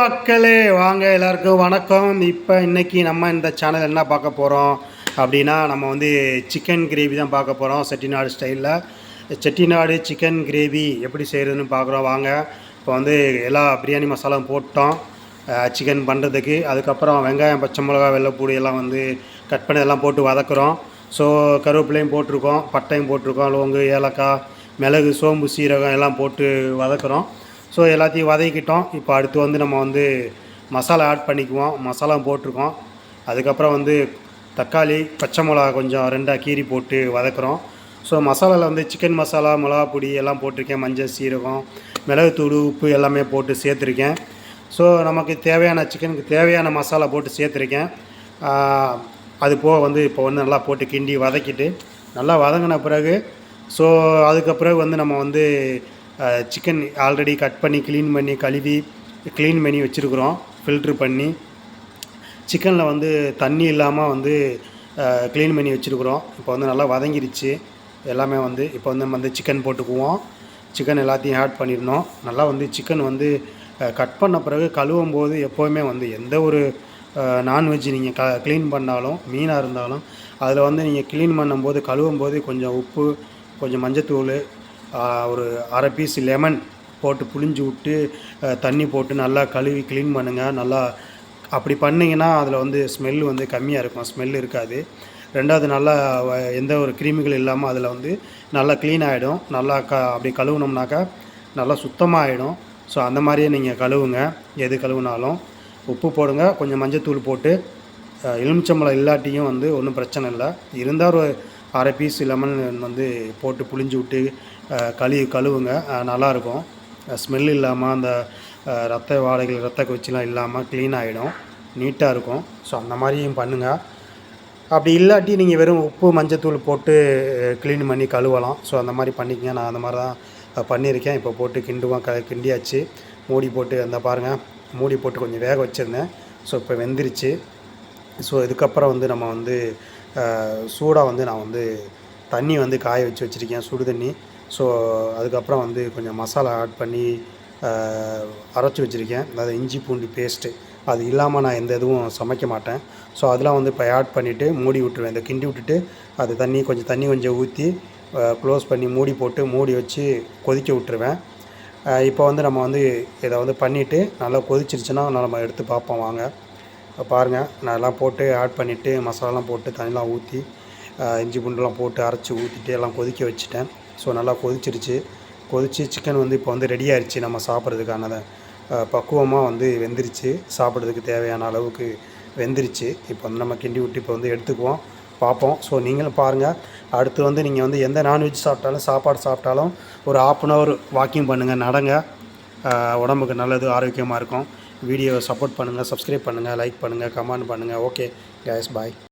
மக்களே வாங்க எல்லாருக்கும் வணக்கம். இப்போ இன்றைக்கி நம்ம இந்த சேனல் என்ன பார்க்க போகிறோம் அப்படின்னா நம்ம வந்து சிக்கன் கிரேவி தான் பார்க்க போகிறோம் செட்டிநாடு ஸ்டைலில் செட்டிநாடு சிக்கன் கிரேவி எப்படி செய்கிறதுன்னு பார்க்குறோம் வாங்க. இப்போ வந்து எல்லா பிரியாணி மசாலாவும் போட்டோம் சிக்கன் பண்ணுறதுக்கு அதுக்கப்புறம் வெங்காயம் பச்சை மிளகா வெள்ளைப்பூடி எல்லாம் வந்து கட் பண்ணி எல்லாம் போட்டு வதக்குறோம். ஸோ கருவேப்பிலையும் போட்டிருக்கோம் பட்டையும் போட்டிருக்கோம் லோங்கு ஏலக்காய் மிளகு சோம்பு சீரகம் எல்லாம் போட்டு வதக்குறோம். ஸோ எல்லாத்தையும் வதக்கிட்டோம். இப்போ அடுத்து வந்து நம்ம வந்து மசாலா ஆட் பண்ணிக்குவோம். மசாலா போட்டிருக்கோம். அதுக்கப்புறம் வந்து தக்காளி பச்சை மிளகா கொஞ்சம் ரெண்டாக கீரி போட்டு வதக்குறோம். ஸோ மசாலாவில் வந்து சிக்கன் மசாலா மிளகா பொடி எல்லாம் போட்டிருக்கேன். மஞ்சள் சீரகம் மிளகுத்தூள் உப்பு எல்லாமே போட்டு சேர்த்துருக்கேன். ஸோ நமக்கு தேவையான சிக்கனுக்கு தேவையான மசாலா போட்டு சேர்த்துருக்கேன். அது போக வந்து இப்போ வந்து நல்லா போட்டு கிண்டி வதக்கிட்டு நல்லா வதங்கின பிறகு ஸோ அதுக்கு பிறகு வந்து நம்ம வந்து சிக்கன் ஆல்ரெடி கட் பண்ணி க்ளீன் பண்ணி கழுவி க்ளீன் பண்ணி வச்சுருக்குறோம். ஃபில்ட்ரு பண்ணி சிக்கனில் வந்து தண்ணி இல்லாமல் வந்து க்ளீன் பண்ணி வச்சுருக்குறோம். இப்போ வந்து நல்லா வதங்கிருச்சு. எல்லாமே வந்து இப்போ வந்து நம்ம வந்து சிக்கன் போட்டுக்குவோம். சிக்கன் எல்லாத்தையும் ஆட் பண்ணிடணும். நல்லா வந்து சிக்கன் வந்து கட் பண்ண பிறகு கழுவும் போது எப்போவுமே வந்து எந்த ஒரு நான்வெஜ் நீங்கள் க க்ளீன் பண்ணாலும் மீனாக இருந்தாலும் அதில் வந்து நீங்கள் க்ளீன் பண்ணும்போது கழுவும் போது கொஞ்சம் உப்பு கொஞ்சம் மஞ்சத்தூள் ஒரு அரை பீஸ் லெமன் போட்டு புளிஞ்சு விட்டு தண்ணி போட்டு நல்லா கழுவி க்ளீன் பண்ணுங்கள் நல்லா அப்படி பண்ணிங்கன்னா அதில் வந்து ஸ்மெல் வந்து கம்மியாக இருக்கும். ஸ்மெல் இருக்காது. ரெண்டாவது நல்லா வ- எந்த ஒரு கிருமிகள் இல்லாமல் அதில் வந்து நல்லா க்ளீன் ஆகிடும் நல்லா க அப்படி கழுவுனோம்னாக்கா நல்லா சுத்தமாக ஆகிடும் ஸோ அந்த மாதிரியே நீங்கள் கழுவுங்க. எது கழுவுனாலும் உப்பு போடுங்க. கொஞ்சம் மஞ்சத்தூள் போட்டு எலுமிச்சம்பழம் இல்லாட்டியும் வந்து ஒன்றும் பிரச்சனை இல்லை. இருந்தால் ஒரு அரை பீஸ் லெமன் வந்து போட்டு புளிஞ்சு விட்டு கழு கழுவி கழுவுங்க. நல்லாயிருக்கும். ஸ்மெல் இல்லாமல் அந்த ரத்த வாடைகள் ரத்த கொச்சிலாம் இல்லாமல் க்ளீன் ஆகிடும் நீட்டாக இருக்கும். ஸோ அந்த மாதிரியும் பண்ணுங்கள் அப்படி இல்லாட்டி நீங்கள் வெறும் உப்பு மஞ்சத்தூள் போட்டு க்ளீன் பண்ணி கழுவலாம். ஸோ அந்த மாதிரி பண்ணிக்கங்க. நான் அந்த மாதிரி தான் பண்ணியிருக்கேன். இப்போ போட்டு கிண்டுவோம் க கிண்டியாச்சு. மூடி போட்டு அந்த பாருங்கள் மூடி போட்டு கொஞ்சம் வேக வச்சுருந்தேன். ஸோ இப்போ வெந்துருச்சு. ஸோ இதுக்கப்புறம் வந்து நம்ம வந்து சூடாக வந்து நான் வந்து தண்ணி வந்து காய வச்சு வச்சுருக்கேன் சுடு தண்ணி. ஸோ அதுக்கப்புறம் வந்து கொஞ்சம் மசாலா ஆட் பண்ணி அரைச்சி வச்சுருக்கேன். அதாவது இஞ்சி பூண்டு பேஸ்ட்டு அது இல்லாமல் நான் எந்த இதுவும் சமைக்க மாட்டேன். ஸோ அதெல்லாம் வந்து இப்போ ஆட் பண்ணிவிட்டு மூடி விட்டுருவேன். இந்த கிண்டி விட்டுட்டு அது தண்ணி கொஞ்சம் தண்ணி கொஞ்சம் ஊற்றி க்ளோஸ் பண்ணி மூடி போட்டு மூடி வச்சு கொதிக்க விட்டுருவேன். இப்போ வந்து நம்ம வந்து இதை வந்து பண்ணிவிட்டு நல்லா கொதிச்சிருச்சுன்னா நம்ம எடுத்து பார்ப்போம் வாங்க. பாருங்கள் நான் எல்லாம் போட்டு ஆட் பண்ணிவிட்டு மசாலாலாம் போட்டு தண்ணிலாம் ஊற்றி இஞ்சி பூண்டுலாம் போட்டு அரைச்சி ஊற்றிட்டு எல்லாம் கொதிக்க வச்சுட்டேன். ஸோ நல்லா கொதிச்சிருச்சு. கொதிச்சு சிக்கன் வந்து இப்போ வந்து ரெடி ஆயிடுச்சு நம்ம சாப்பிட்றதுக்கானதை பக்குவமாக வந்து வெந்துருச்சு. சாப்பிட்றதுக்கு தேவையான அளவுக்கு வெந்துருச்சு. இப்போ வந்து நம்ம கிண்டி விட்டு இப்போ வந்து எடுத்துக்குவோம். பார்ப்போம். ஸோ நீங்களும் பாருங்கள் அடுத்து வந்து நீங்கள் வந்து எந்த நான்வெஜ் சாப்பிட்டாலும் சாப்பாடு சாப்பிட்டாலும் ஒரு ஆஃப் அன் ஹவர் வாக்கிங் பண்ணுங்கள் நடங்க. உடம்புக்கு நல்லது ஆரோக்கியமாக இருக்கும். வீடியோவை சப்போர்ட் பண்ணுங்கள் சப்ஸ்கிரைப் பண்ணுங்கள் லைக் பண்ணுங்கள் கமெண்ட் பண்ணுங்கள் ஓகே கேஸ் பாய்